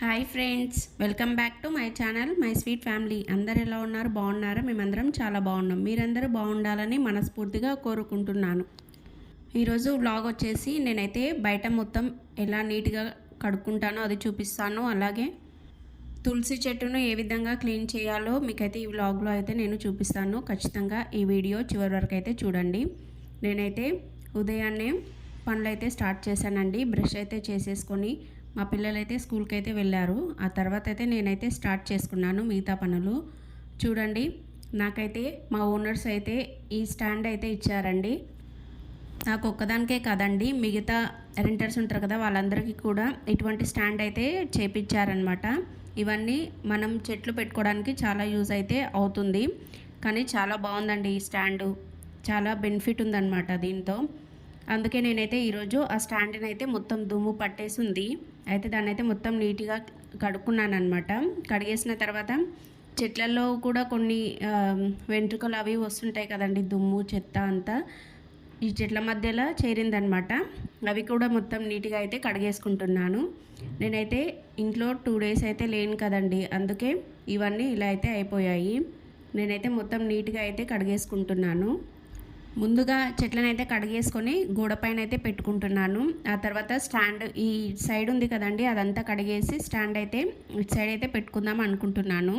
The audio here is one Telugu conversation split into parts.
Hi friends welcome back to my channel my sweet family. అందరు ఎలా ఉన్నారు? బాగున్నారా? మేమందరం చాలా బాగున్నాం. మీరందరూ బాగుండాలని మనస్ఫూర్తిగా కోరుకుంటున్నాను. ఈరోజు వ్లాగ్ వచ్చేసి నేనైతే బయట మొత్తం ఎలా నీట్గా కడుక్కుంటానో అది చూపిస్తాను. అలాగే తులసి చెట్టును ఏ విధంగా క్లీన్ చేయాలో మీకైతే ఈ వ్లాగ్లో అయితే నేను చూపిస్తాను. ఖచ్చితంగా ఈ వీడియో చివరి వరకు అయితే చూడండి. నేనైతే ఉదయాన్నే పనులు అయితే స్టార్ట్ చేశానండి. బ్రష్ అయితే చేసేసుకొని మా పిల్లలైతే స్కూల్కి అయితే వెళ్ళారు. ఆ తర్వాత అయితే నేనైతే స్టార్ట్ చేసుకున్నాను మిగతా పనులు. చూడండి నాకైతే మా ఓనర్స్ అయితే ఈ స్టాండ్ అయితే ఇచ్చారండి. నాకు ఒక్కదానికే కాదండి మిగతా రెంటర్స్ ఉంటారు కదా వాళ్ళందరికీ కూడా ఇటువంటి స్టాండ్ అయితే చేపించారనమాట ఇవన్నీ మనం చెట్లు పెట్టుకోవడానికి చాలా యూజ్ అయితే అవుతుంది. కానీ చాలా బాగుందండి ఈ స్టాండు. చాలా బెనిఫిట్ ఉందన్నమాట దీంతో. అందుకే నేనైతే ఈరోజు ఆ స్టాండ్ని అయితే మొత్తం దుమ్ము పట్టేసి ఉంది అయితే దాన్ని అయితే మొత్తం నీట్గా కడుక్కున్నాను అనమాట కడిగేసిన తర్వాత చెట్లలో కూడా కొన్ని వెంట్రుకలు అవి వస్తుంటాయి కదండి దుమ్ము చెత్త అంతా. ఈ చెట్ల మధ్యలో చేరిందనమాట అవి కూడా మొత్తం నీట్గా అయితే కడిగేసుకుంటున్నాను. నేనైతే ఇంట్లో టూ డేస్ అయితే లేను కదండి అందుకే ఇవన్నీ ఇలా అయితే అయిపోయాయి. నేనైతే మొత్తం నీట్గా అయితే కడిగేసుకుంటున్నాను. ముందుగా చెట్లను అయితే కడిగేసుకొని గోడ పైన అయితే పెట్టుకుంటున్నాను. ఆ తర్వాత స్టాండ్ ఈ సైడ్ ఉంది కదండి అదంతా కడిగేసి స్టాండ్ అయితే ఇటు సైడ్ అయితే పెట్టుకుందాం అనుకుంటున్నాను.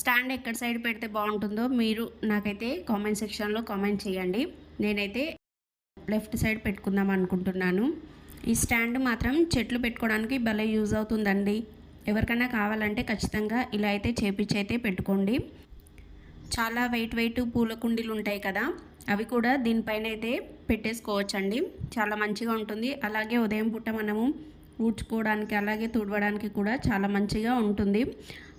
స్టాండ్ ఎక్కడ సైడ్ పెడితే బాగుంటుందో మీరు నాకైతే కామెంట్ సెక్షన్లో కామెంట్ చేయండి. నేనైతే లెఫ్ట్ సైడ్ పెట్టుకుందాం అనుకుంటున్నాను. ఈ స్టాండ్ మాత్రం చెట్లు పెట్టుకోవడానికి భలే యూజ్ అవుతుందండి. ఎవరికైనా కావాలంటే ఖచ్చితంగా ఇలా అయితే చేపించి అయితే పెట్టుకోండి. చాలా వెయిట్ వెయిట్ పూల కుండీలు ఉంటాయి కదా అవి కూడా దీనిపైన అయితే పెట్టేసుకోవచ్చండి. చాలా మంచిగా ఉంటుంది. అలాగే ఉదయం పూట మనము ఊడ్చుకోవడానికి అలాగే తుడవడానికి కూడా చాలా మంచిగా ఉంటుంది.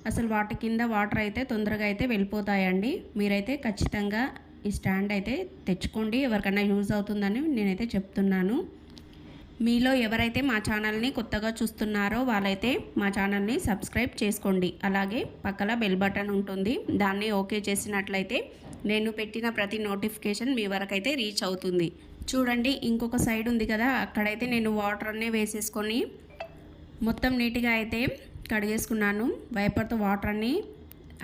అసలు వాటి కింద వాటర్ అయితే తొందరగా అయితే వెళ్ళిపోతాయండి. మీరైతే ఖచ్చితంగా ఈ స్టాండ్ అయితే తెచ్చుకోండి. ఎవరికైనా యూజ్ అవుతుందని నేనైతే చెప్తున్నాను. మీలో ఎవరైతే మా ఛానల్ని కొత్తగా చూస్తున్నారో వాళ్ళైతే మా ఛానల్ని సబ్స్క్రైబ్ చేసుకోండి. అలాగే పక్కన బెల్ బటన్ ఉంటుంది. దాన్ని ఓకే చేసినట్లయితే నేను పెట్టిన ప్రతి నోటిఫికేషన్ మీ వరకైతే రీచ్ అవుతుంది. చూడండి ఇంకొక సైడ్ ఉంది కదా. అక్కడైతే నేను వాటర్ అన్నీ వేసేసుకొని మొత్తం నీట్గా అయితే కడిగేసుకున్నాను. వైపర్తో వాటర్ అన్ని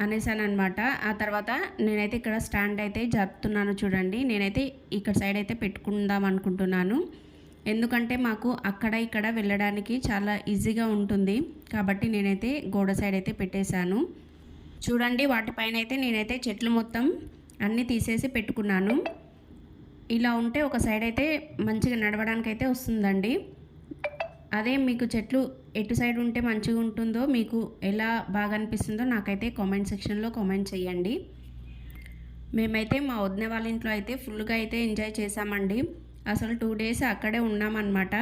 అనేసాను అనమాట ఆ తర్వాత నేనైతే ఇక్కడ స్టాండ్ అయితే జరుపుతున్నాను చూడండి. నేనైతే ఇక్కడ సైడ్ అయితే పెట్టుకుందాం అనుకుంటున్నాను. ఎందుకంటే మాకు అక్కడ ఇక్కడ వెళ్ళడానికి చాలా ఈజీగా ఉంటుంది. కాబట్టి నేనైతే గోడ సైడ్ అయితే పెట్టేశాను. చూడండి వాటిపైన అయితే నేనైతే చెట్లు మొత్తం అన్నీ తీసేసి పెట్టుకున్నాను. ఇలా ఉంటే ఒక సైడ్ అయితే మంచిగా నడవడానికి అయితే వస్తుందండి. అదే మీకు చెట్లు ఎటు సైడ్ ఉంటే మంచిగా ఉంటుందో మీకు ఎలా బాగా అనిపిస్తుందో నాకైతే కామెంట్ సెక్షన్లో కామెంట్ చేయండి. మేమైతే మా వదిన వాళ్ళ ఇంట్లో అయితే ఫుల్గా అయితే ఎంజాయ్ చేసామండి అసలు టూ డేస్ అక్కడే ఉన్నామన్నమాట.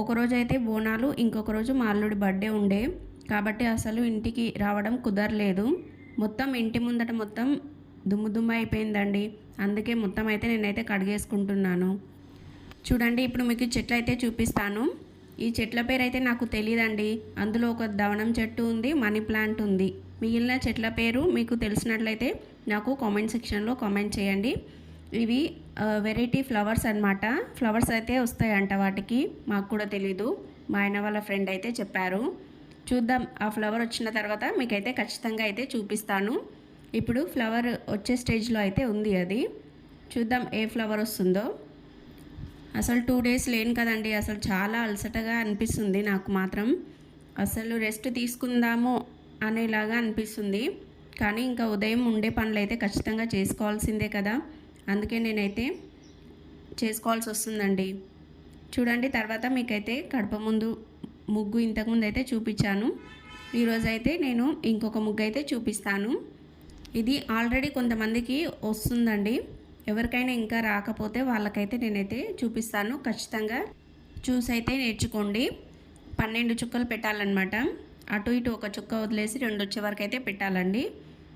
ఒకరోజు అయితే బోనాలు ఇంకొక రోజు మా అల్లుడి బర్త్డే ఉండే. కాబట్టి అసలు ఇంటికి రావడం కుదరలేదు. మొత్తం ఇంటి ముందట మొత్తం దుమ్ము దుమ్ము అయిపోయిందండి. అందుకే మొత్తం అయితే నేనైతే కడిగేసుకుంటున్నాను. చూడండి ఇప్పుడు మీకు చెట్లు అయితే చూపిస్తాను. ఈ చెట్ల పేరు అయితే నాకు తెలియదండి అందులో ఒక దవనం చెట్టు ఉంది మనీ ప్లాంట్ ఉంది. మిగిలిన చెట్ల పేరు మీకు తెలిసినట్లయితే నాకు కామెంట్ సెక్షన్లో కామెంట్ చేయండి. ఇవి వెరైటీ ఫ్లవర్స్ అన్నమాట. ఫ్లవర్స్ అయితే వస్తాయంట వాటికి. మాకు కూడా తెలీదు. మా ఆయన వాళ్ళ ఫ్రెండ్ అయితే చెప్పారు. చూద్దాం. ఆ ఫ్లవర్ వచ్చిన తర్వాత మీకైతే ఖచ్చితంగా అయితే చూపిస్తాను. ఇప్పుడు ఫ్లవర్ వచ్చే స్టేజ్లో అయితే ఉంది అది. చూద్దాం ఏ ఫ్లవర్ వస్తుందో. అసలు టూ డేస్ లేను కదండి. అసలు చాలా అలసటగా అనిపిస్తుంది నాకు మాత్రం. అసలు రెస్ట్ తీసుకుందాము అనేలాగా అనిపిస్తుంది. కానీ ఇంకా ఉదయం ఉండే పనులు అయితే ఖచ్చితంగా చేసుకోవాల్సిందే కదా. అందుకే నేనైతే చేసుకోవాల్సి వస్తుందండి. చూడండి తర్వాత మీకైతే కడప ముందు ముగ్గు ఇంతకుముందు అయితే చూపించాను. ఈరోజు అయితే నేను ఇంకొక ముగ్గు అయితే చూపిస్తాను. ఇది ఆల్రెడీ కొంతమందికి వస్తుందండి. ఎవరికైనా ఇంకా రాకపోతే వాళ్ళకైతే నేనైతే చూపిస్తాను. ఖచ్చితంగా చూసి అయితే నేర్చుకోండి. పన్నెండు చుక్కలు పెట్టాలన్నమాట. అటు ఇటు ఒక చుక్క వదిలేసి రెండు వచ్చే వరకు అయితే పెట్టాలండి.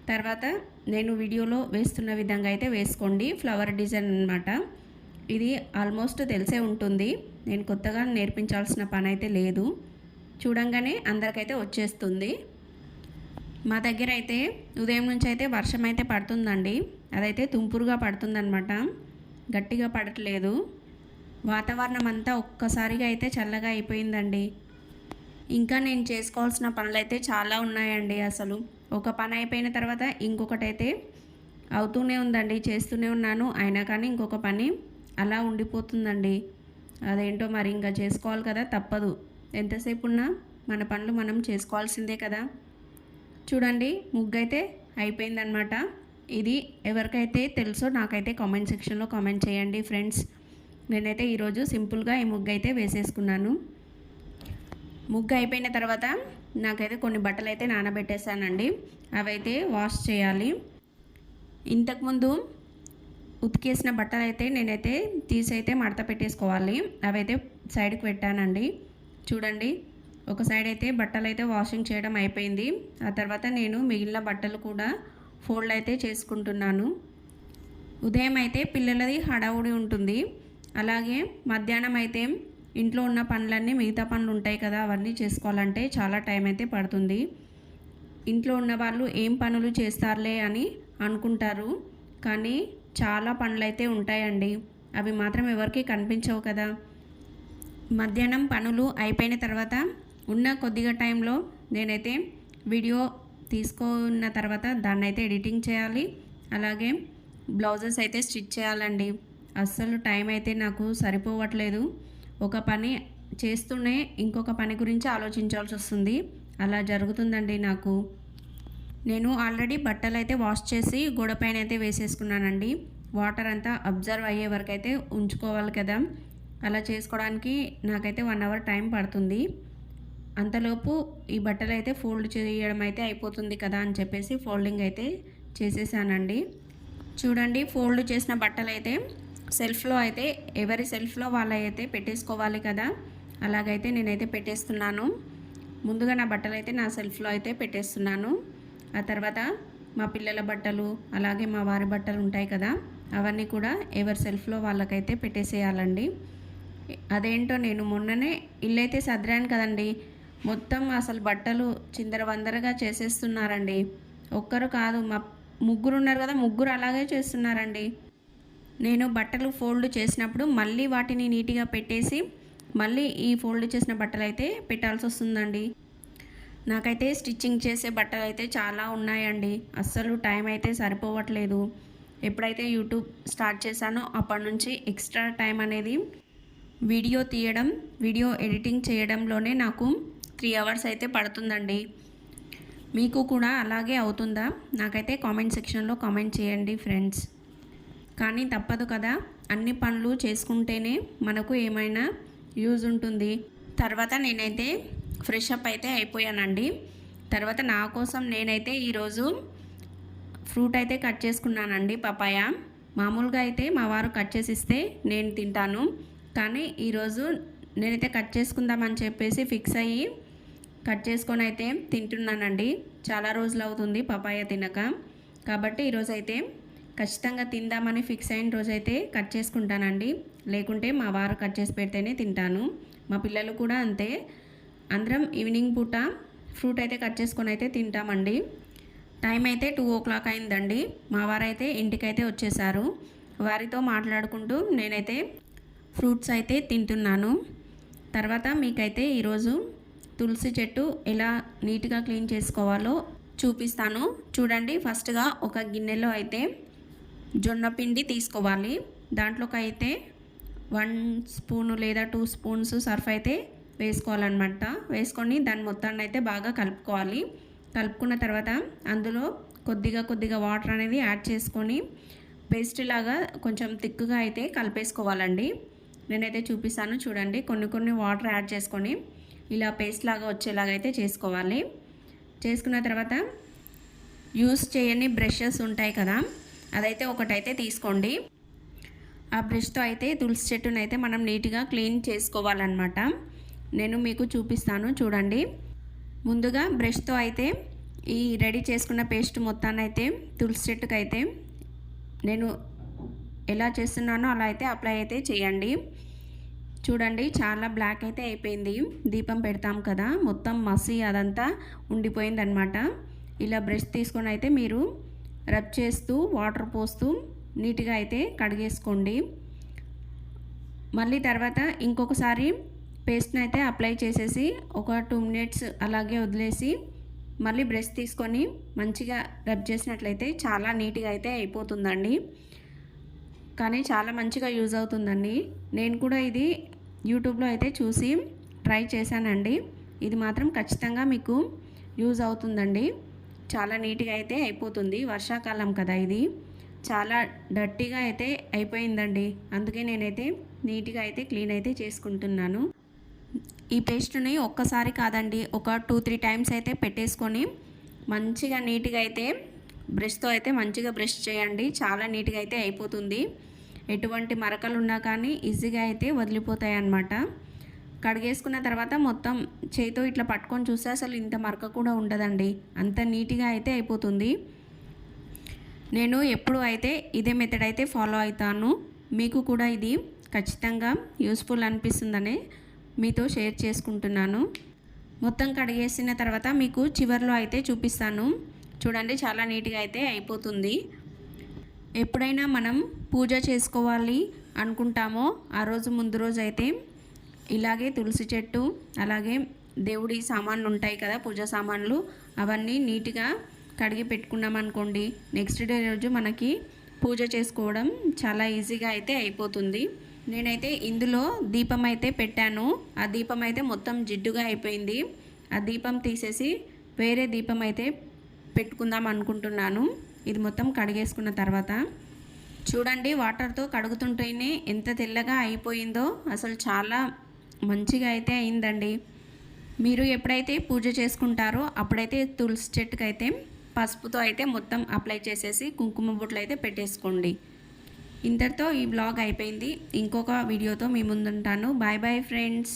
తర్వాత నేను వీడియోలో వేస్తున్న విధంగా అయితే వేసుకోండి. ఫ్లవర్ డిజైన్ అన్నమాట. ఇది ఆల్మోస్ట్ తెలిసే ఉంటుంది. నేను కొత్తగా నేర్పించాల్సిన పని అయితే లేదు. చూడంగానే అందరికైతే వచ్చేస్తుంది. మా దగ్గర అయితే ఉదయం నుంచి అయితే వర్షం అయితే పడుతుందండి. అదైతే తుంపురుగా పడుతుందన్నమాట. గట్టిగా పడట్లేదు. వాతావరణం అంతా ఒక్కసారిగా అయితే చల్లగా అయిపోయిందండి. ఇంకా నేను చేసుకోవాల్సిన పనులు అయితే చాలా ఉన్నాయండి అసలు. ఒక పని అయిపోయిన తర్వాత ఇంకొకటి అయితే అవుతూనే ఉందండి చేస్తూనే ఉన్నాను. అయినా కానీ ఇంకొక పని అలా ఉండిపోతుందండి. అదేంటో మరి ఇంకా చేసుకోవాలి కదా తప్పదు. ఎంతసేపు ఉన్నా మన పనులు మనం చేసుకోవాల్సిందే కదా. చూడండి ముగ్గు అయితే అయిపోయిందనమాట ఇది ఎవరికైతే తెలుసో నాకైతే కామెంట్ సెక్షన్లో కామెంట్ చేయండి ఫ్రెండ్స్. నేనైతే ఈరోజు సింపుల్గా ఈ ముగ్గు అయితే వేసేసుకున్నాను. ముగ్గు అయిపోయిన తర్వాత నాకైతే కొన్ని బట్టలు అయితే నానబెట్టేశానండి. అవైతే వాష్ చేయాలి. ఇంతకుముందు ఉతికేసిన బట్టలు అయితే నేనైతే తీసైతే మడత పెట్టేసుకోవాలి. అవైతే సైడ్కి పెట్టానండి. చూడండి ఒక సైడ్ అయితే బట్టలు అయితే వాషింగ్ చేయడం అయిపోయింది. ఆ తర్వాత నేను మిగిలిన బట్టలు కూడా ఫోల్డ్ అయితే చేసుకుంటున్నాను. ఉదయం అయితే పిల్లలది హడావుడి ఉంటుంది. అలాగే మధ్యాహ్నం అయితే ఇంట్లో ఉన్న పనులన్నీ మిగతా పనులు ఉంటాయి కదా అవన్నీ చేసుకోవాలంటే చాలా టైం అయితే పడుతుంది. ఇంట్లో ఉన్న వాళ్ళు ఏం పనులు చేస్తారులే అని అనుకుంటారు. కానీ చాలా పనులు అయితే ఉంటాయండి. అవి మాత్రం ఎవరికి కనిపించవు కదా. మధ్యాహ్నం పనులు అయిపోయిన తర్వాత ఉన్న కొద్దిగా టైంలో నేనైతే వీడియో తీసుకున్న తర్వాత దాన్ని అయితే ఎడిటింగ్ చేయాలి. అలాగే బ్లౌజెస్ అయితే స్టిచ్ చేయాలండి. అస్సలు టైం అయితే నాకు సరిపోవట్లేదు. ఒక పని చేస్తూనే ఇంకొక పని గురించి ఆలోచించాల్సి వస్తుంది. అలా జరుగుతుందండి నాకు. నేను ఆల్రెడీ బట్టలు అయితే వాష్ చేసి గోడపైన అయితే వేసేసుకున్నానండి. వాటర్ అంతా అబ్జర్వ్ అయ్యే వరకు అయితే ఉంచుకోవాలి కదా. అలా చేసుకోవడానికి నాకైతే వన్ అవర్ టైం పడుతుంది. అంతలోపు ఈ బట్టలు అయితే ఫోల్డ్ చేయడం అయితే అయిపోతుంది కదా అని చెప్పేసి ఫోల్డింగ్ అయితే చేసేసానండి. చూడండి ఫోల్డ్ చేసిన బట్టలు అయితే సెల్ఫ్లో అయితే ఎవరి సెల్ఫ్లో వాళ్ళైతే పెట్టేసుకోవాలి కదా అలాగైతే నేనైతే పెట్టేస్తున్నాను. ముందుగా నా బట్టలు అయితే నా సెల్ఫ్లో అయితే పెట్టేస్తున్నాను. ఆ తర్వాత మా పిల్లల బట్టలు అలాగే మా వారి బట్టలు ఉంటాయి కదా అవన్నీ కూడా ఎవరి సెల్ఫ్లో వాళ్ళకైతే పెట్టేసేయాలండి. అదేంటో నేను మొన్ననే ఇల్లు అయితే సదిరాను కదండి. మొత్తం అసలు బట్టలు చిందరవందరగా చేసేస్తున్నారండి. ఒక్కరు కాదు మా ముగ్గురు ఉన్నారు కదా ముగ్గురు అలాగే చేస్తున్నారండి. నేను బట్టలు ఫోల్డ్ చేసినప్పుడు మళ్ళీ వాటిని నీట్గా పెట్టేసి మళ్ళీ ఈ ఫోల్డ్ చేసిన బట్టలు అయితే పెట్టాల్సి వస్తుందండి. నాకైతే స్టిచ్చింగ్ చేసే బట్టలు అయితే చాలా ఉన్నాయండి. అస్సలు టైం అయితే సరిపోవట్లేదు. ఎప్పుడైతే యూట్యూబ్ స్టార్ట్ చేశానో అప్పటి నుంచి ఎక్స్ట్రా టైం అనేది వీడియో తీయడం వీడియో ఎడిటింగ్ చేయడంలోనే నాకు త్రీ అవర్స్ అయితే పడుతుందండి. మీకు కూడా అలాగే అవుతుందా? నాకైతే కామెంట్ సెక్షన్లో కామెంట్ చేయండి ఫ్రెండ్స్. కానీ తప్పదు కదా. అన్ని పనులు చేసుకుంటేనే మనకు ఏమైనా యూజ్ ఉంటుంది. తర్వాత నేనైతే ఫ్రెష్ అప్ అయితే అయిపోయానండి. తర్వాత నా కోసం నేనైతే ఈరోజు ఫ్రూట్ అయితే కట్ చేసుకున్నానండి పపాయ. మామూలుగా అయితే మా వారు కట్ చేసిస్తే నేను తింటాను. కానీ ఈరోజు నేనైతే కట్ చేసుకుందామని చెప్పేసి ఫిక్స్ అయ్యి కట్ చేసుకొని అయితే తింటున్నానండి. చాలా రోజులు అవుతుంది పపాయ తినక. కాబట్టి ఈరోజు అయితే ఖచ్చితంగా తిందామని ఫిక్స్ అయిన రోజైతే కట్ చేసుకుంటానండి. లేకుంటే మా వారు కట్ చేసి పెడితేనే తింటాను. మా పిల్లలు కూడా అంతే. అందరం ఈవినింగ్ పూట ఫ్రూట్ అయితే కట్ చేసుకొని అయితే తింటామండి. టైం అయితే టూ ఓ క్లాక్ అయిందండి. మా వారైతే ఇంటికైతే వచ్చేసారు. వారితో మాట్లాడుకుంటూ నేనైతే ఫ్రూట్స్ అయితే తింటున్నాను. తర్వాత మీకైతే ఈరోజు తులసి చెట్టు ఎలా నీట్గా క్లీన్ చేసుకోవాలో చూపిస్తాను. చూడండి ఫస్ట్గా ఒక గిన్నెలో అయితే జొన్న పిండి తీసుకోవాలి. దాంట్లోకి అయితే వన్ స్పూన్ లేదా టూ స్పూన్స్ సర్ఫ్ అయితే వేసుకోవాలన్నమాట. వేసుకొని దాని మొత్తాన్ని అయితే బాగా కలుపుకోవాలి. కలుపుకున్న తర్వాత అందులో కొద్దిగా కొద్దిగా వాటర్ అనేది యాడ్ చేసుకొని పేస్ట్ లాగా కొంచెం థిక్గా అయితే కలిపేసుకోవాలండి. నేనైతే చూపిస్తాను చూడండి. కొన్ని కొన్ని వాటర్ యాడ్ చేసుకొని ఇలా పేస్ట్ లాగా వచ్చేలాగా అయితే చేసుకోవాలి. చేసుకున్న తర్వాత యూస్ చేయని బ్రషెస్ ఉంటాయి కదా అదైతే ఒకటైతే తీసుకోండి. ఆ బ్రష్తో అయితే తులసి చెట్టును అయితే మనం నీట్గా క్లీన్ చేసుకోవాలన్నమాట. నేను మీకు చూపిస్తాను చూడండి. ముందుగా బ్రష్తో అయితే ఈ రెడీ చేసుకున్న పేస్ట్ మొత్తాన్ని అయితే తులసి చెట్టుకు అయితే నేను ఎలా చేస్తున్నానో అలా అయితే అప్లై అయితే చేయండి. చూడండి చాలా బ్లాక్ అయితే అయిపోయింది. దీపం పెడతాం కదా మొత్తం మసి అదంతా ఉండిపోయిందనమాట ఇలా బ్రష్ తీసుకొని అయితే మీరు రబ్ చేస్తూ వాటర్ పోస్తూ నీట్గా అయితే కడిగేసుకోండి. మళ్ళీ తర్వాత ఇంకొకసారి పేస్ట్ని అయితే అప్లై చేసేసి ఒక టూ మినిట్స్ అలాగే వదిలేసి మళ్ళీ బ్రష్ తీసుకొని మంచిగా రబ్ చేసినట్లయితే చాలా నీట్గా అయితే అయిపోతుందండి. కానీ చాలా మంచిగా యూజ్ అవుతుందండి. నేను కూడా ఇది యూట్యూబ్లో అయితే చూసి ట్రై చేశానండి. ఇది మాత్రం ఖచ్చితంగా మీకు యూజ్ అవుతుందండి. చాలా నీట్గా అయితే అయిపోతుంది. వర్షాకాలం కదా ఇది. చాలా డర్టీగా అయితే అయిపోయిందండి. అందుకే నేనైతే నీట్గా అయితే క్లీన్ అయితే చేసుకుంటున్నాను. ఈ పేస్ట్ని ఒక్కసారి కాదండి ఒక టూ త్రీ టైమ్స్ అయితే పెట్టేసుకొని మంచిగా నీట్గా అయితే బ్రష్తో అయితే మంచిగా బ్రష్ చేయండి. చాలా నీట్గా అయితే అయిపోతుంది. ఎటువంటి మరకలు ఉన్నా కానీ ఈజీగా అయితే వదిలిపోతాయి అన్నమాట కడిగేసుకున్న తర్వాత మొత్తం చేతితో ఇట్లా పట్టుకొని చూస్తే అసలు ఇంత మరక కూడా ఉండదండి. అంత నీట్గా అయితే అయిపోతుంది. నేను ఎప్పుడు అయితే ఇదే మెథడ్ అయితే ఫాలో అవుతాను మీకు కూడా ఇది ఖచ్చితంగా యూస్ఫుల్ అనిపిస్తుందని మీతో షేర్ చేసుకుంటున్నాను. మొత్తం కడిగేసిన తర్వాత మీకు చివర్లో అయితే చూపిస్తాను. చూడండి చాలా నీట్గా అయితే అయిపోతుంది. ఎప్పుడైనా మనం పూజ చేసుకోవాలి అనుకుంటామో ఆ రోజు ముందు రోజు అయితే ఇలాగే తులసి చెట్టు అలాగే దేవుడి సామాన్లు ఉంటాయి కదా పూజ సామాన్లు అవన్నీ నీట్గా కడిగి పెట్టుకున్నాం అనుకోండి నెక్స్ట్ డే రోజు మనకి పూజ చేసుకోవడం చాలా ఈజీగా అయితే అయిపోతుంది. నేనైతే ఇందులో దీపం అయితే పెట్టాను. ఆ దీపం అయితే మొత్తం జిడ్డుగా అయిపోయింది. ఆ దీపం తీసేసి వేరే దీపం అయితే పెట్టుకుందాం అనుకుంటున్నాను. ఇది మొత్తం కడిగేసుకున్న తర్వాత. చూడండి వాటర్తో కడుగుతుంటేనే ఎంత తెల్లగా అయిపోయిందో. అసలు చాలా మంచిగా అయితే అయిందండి. మీరు ఎప్పుడైతే పూజ చేసుకుంటారో అప్పుడైతే తులసి చెట్టుకైతే పసుపుతో అయితే మొత్తం అప్లై చేసేసి కుంకుమ బొట్లు అయితే పెట్టేసుకోండి. ఇంతటితో ఈ బ్లాగ్ అయిపోయింది. ఇంకొక వీడియోతో మీ ముందుంటాను. Bye bye friends.